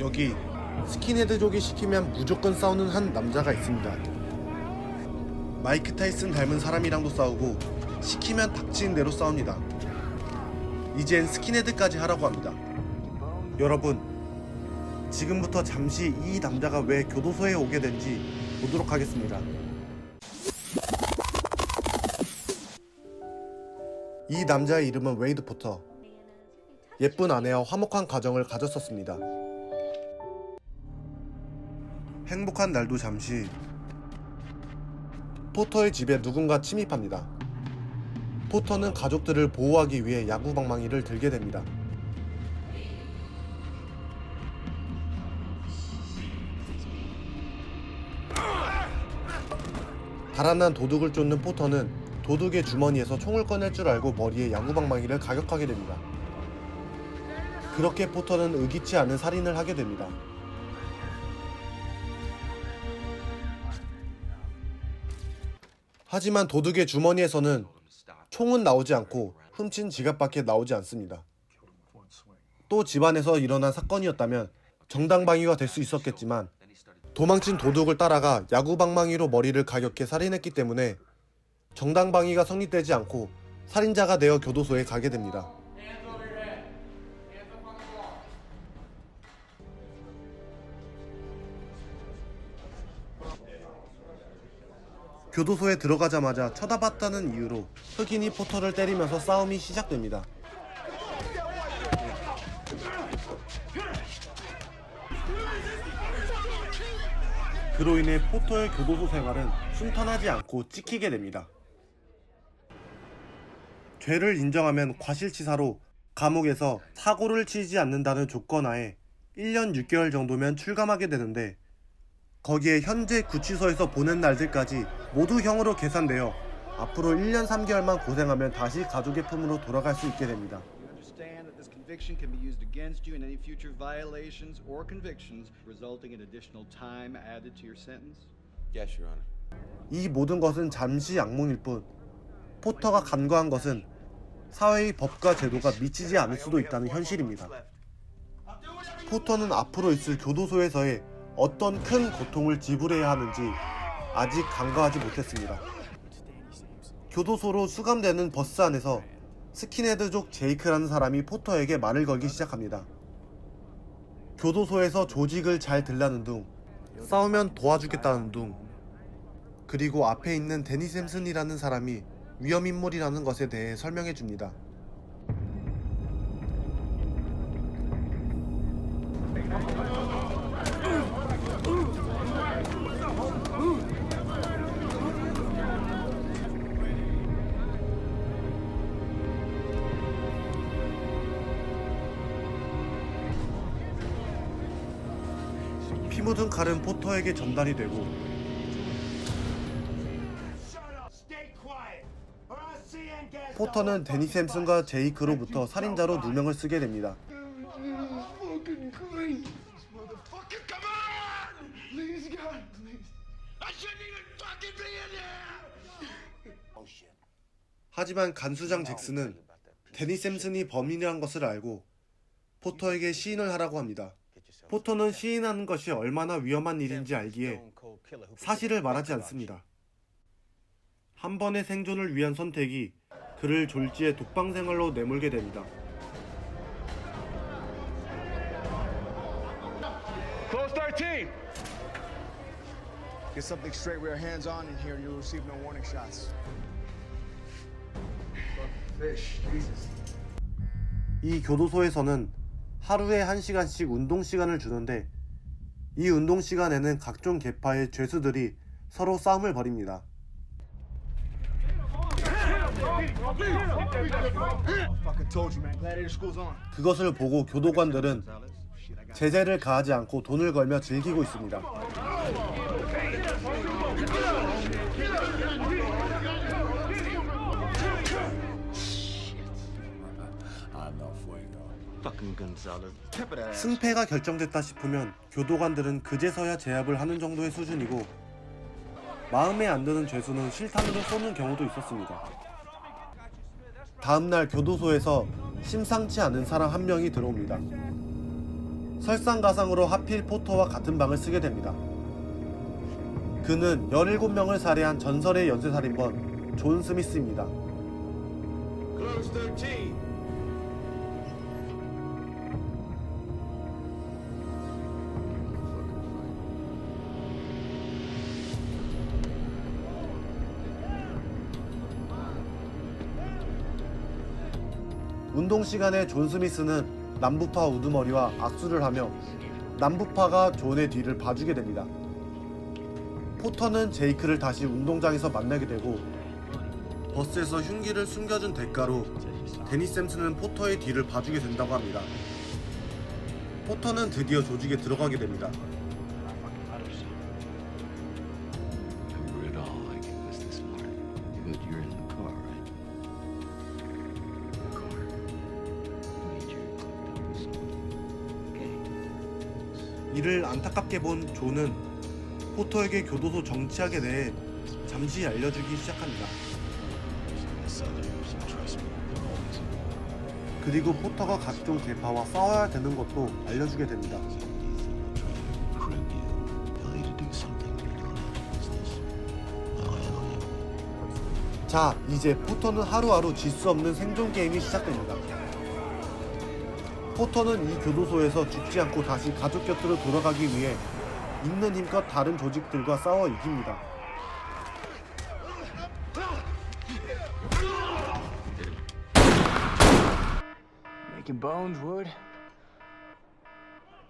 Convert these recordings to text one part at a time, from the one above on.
여기 스킨헤드족이 시키면 무조건 싸우는 한 남자가 있습니다. 마이크 타이슨 닮은 사람이랑도 싸우고 시키면 닥치는 대로 싸웁니다. 이젠 스킨헤드까지 하라고 합니다. 여러분, 지금부터 잠시 이 남자가 왜 교도소에 오게 된지 보도록 하겠습니다. 이 남자의 이름은 웨이드 포터. 예쁜 아내와 화목한 가정을 가졌었습니다. 행복한 날도 잠시 포터의 집에 누군가 침입합니다. 포터는 가족들을 보호하기 위해 야구방망이를 들게 됩니다. 달아난 도둑을 쫓는 포터는 도둑의 주머니에서 총을 꺼낼 줄 알고 머리에 야구방망이를 가격하게 됩니다. 그렇게 포터는 의기치 않은 살인을 하게 됩니다. 하지만 도둑의 주머니에서는 총은 나오지 않고 훔친 지갑밖에 나오지 않습니다. 또 집안에서 일어난 사건이었다면 정당방위가 될 수 있었겠지만 도망친 도둑을 따라가 야구방망이로 머리를 가격해 살인했기 때문에 정당방위가 성립되지 않고 살인자가 되어 교도소에 가게 됩니다. 교도소에 들어가자마자 쳐다봤다는 이유로 흑인이 포터를 때리면서 싸움이 시작됩니다. 그로 인해 포터의 교도소 생활은 순탄하지 않고 찍히게 됩니다. 죄를 인정하면 과실치사로 감옥에서 사고를 치지 않는다는 조건하에 1년 6개월 정도면 출감하게 되는데 거기에 현재 구치소에서 보낸 날들까지 모두 형으로 계산되어 앞으로 1년 3개월만 고생하면 다시 가족의 품으로 돌아갈 수 있게 됩니다. You understand that this conviction can be used against you in any future violations or convictions, resulting in additional time added to your sentence? Yes, Your Honor. 이 모든 것은 잠시 악몽일 뿐 포터가 간과한 것은 사회의 법과 제도가 미치지 않을 수도 있다는 현실입니다. 포터는 앞으로 있을 교도소에서의 어떤 큰 고통을 지불해야 하는지 아직 간과하지 못했습니다. 교도소로 수감되는 버스 안에서 스킨헤드족 제이크라는 사람이 포터에게 말을 걸기 시작합니다. 교도소에서 조직을 잘 들라는 둥, 싸우면 도와주겠다는 둥, 그리고 앞에 있는 데니 샘슨이라는 사람이 위험인물이라는 것에 대해 설명해 줍니다. 피 묻은 칼은 포터에게 전달이 되고 포터는 데니 샘슨과 제이크로부터 살인자로 누명을 쓰게 됩니다. 하지만 간수장 잭슨은 데니 샘슨이 범인이란 것을 알고 포터에게 시인을 하라고 합니다. 포터는 시인하는 것이 얼마나 위험한 일인지 알기에 사실을 말하지 않습니다. 한 번의 생존을 위한 선택이 그를 졸지에 독방 생활로 내몰게 됩니다. Close 13. Get something straight. We are hands on in here. You'll receive no warning shots. Fish, Jesus. 이 교도소에서는 하루에 한시간씩 운동 시간을 주는데 이 운동 시간에는 각종 계파의 죄수들이 서로 싸움을 벌입니다. 그것을 보고 교도관들은 제재를 가하지 않고 돈을 걸며 즐기고 있습니다. 승패가 결정됐다 싶으면 교도관들은 그제서야 제압을 하는 정도의 수준이고 마음에 안 드는 죄수는 실탄으로 쏘는 경우도 있었습니다. 다음날 교도소에서 심상치 않은 사람 한 명이 들어옵니다. 설상가상으로 하필 포터와 같은 방을 쓰게 됩니다. 그는 17명을 살해한 전설의 연쇄살인범 존 스미스입니다. 운동 시간에 존 스미스는 남부파 우두머리와 악수를 하며 남부파가 존의 뒤를 봐주게 됩니다. 포터는 제이크를 다시 운동장에서 만나게 되고 버스에서 흉기를 숨겨준 대가로 데니 샘슨은 포터의 뒤를 봐주게 된다고 합니다. 포터는 드디어 조직에 들어가게 됩니다. 이를 안타깝게 본 존은 포터에게 교도소 정치학에 대해 잠시 알려주기 시작합니다. 그리고 포터가 각종 계파와 싸워야 되는 것도 알려주게 됩니다. 자, 이제 포터는 하루하루 질 수 없는 생존 게임이 시작됩니다. 포터는 이 교도소에서 죽지 않고 다시 가족 곁으로 돌아가기 위해 있는 힘껏 다른 조직들과 싸워 이깁니다. Making bones, Wood.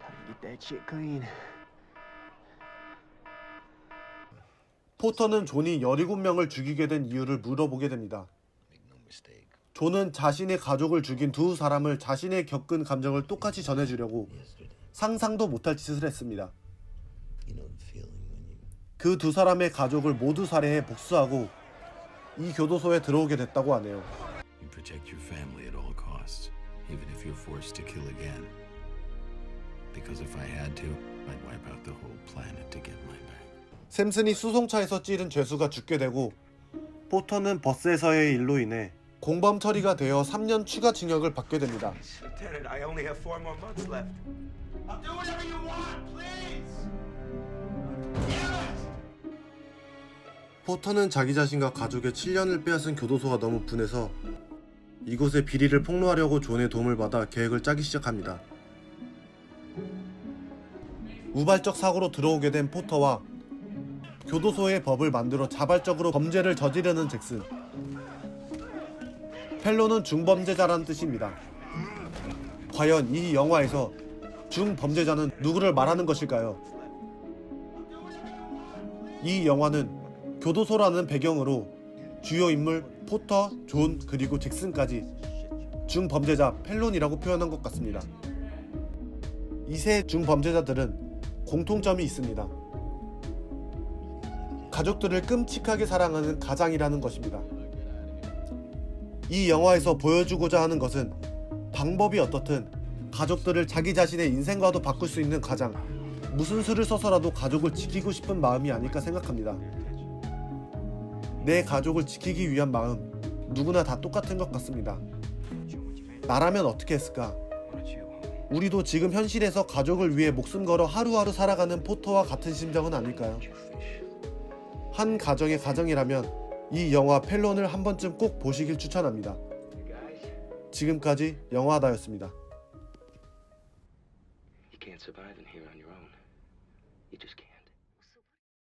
Time to get that shit clean. 포터는 존이 17명을 죽이게 된 이유를 물어보게 됩니다. Make no mistake. 존은 자신의 가족을 죽인 두 사람을 자신의 겪은 감정을 똑같이 전해주려고 상상도 못할 짓을 했습니다. 그 두 사람의 가족을 모두 살해해 복수하고 이 교도소에 들어오게 됐다고 하네요. 샘슨이 수송차에서 찌른 죄수가 죽게 되고 포터는 버스에서의 일로 인해 공범 처리가 되어 3년 추가 징역을 받게 됩니다. Lieutenant, I only have four more months left. I'll do whatever you want, please! 포터는 자기 자신과 가족의 7년을 빼앗은 교도소가 너무 분해서 이곳에 비리를 폭로하려고 존의 도움을 받아 계획을 짜기 시작합니다. 우발적 사고로 들어오게 된 포터와 교도소의 법을 만들어 자발적으로 범죄를 저지르는 잭슨. 펠로는 중범죄자라는 뜻입니다. 과연 이 영화에서 중범죄자는 누구를 말하는 것일까요? 이 영화는 교도소라는 배경으로 주요 인물 포터, 존 그리고 잭슨까지 중범죄자 펠론이라고 표현한 것 같습니다. 이세 중범죄자들은 공통점이 있습니다. 가족들을 끔찍하게 사랑하는 가장이라는 것입니다. 이 영화에서 보여주고자 하는 것은 방법이 어떻든 가족들을 자기 자신의 인생과도 바꿀 수 있는 가장 무슨 수를 써서라도 가족을 지키고 싶은 마음이 아닐까 생각합니다. 내 가족을 지키기 위한 마음 누구나 다 똑같은 것 같습니다. 나라면 어떻게 했을까? 우리도 지금 현실에서 가족을 위해 목숨 걸어 하루하루 살아가는 포터와 같은 심정은 아닐까요? 한 가정의 가정이라면 이 영화 펠론을 한 번쯤 꼭 보시길 추천합니다. 지금까지 영화다였습니다. You can't.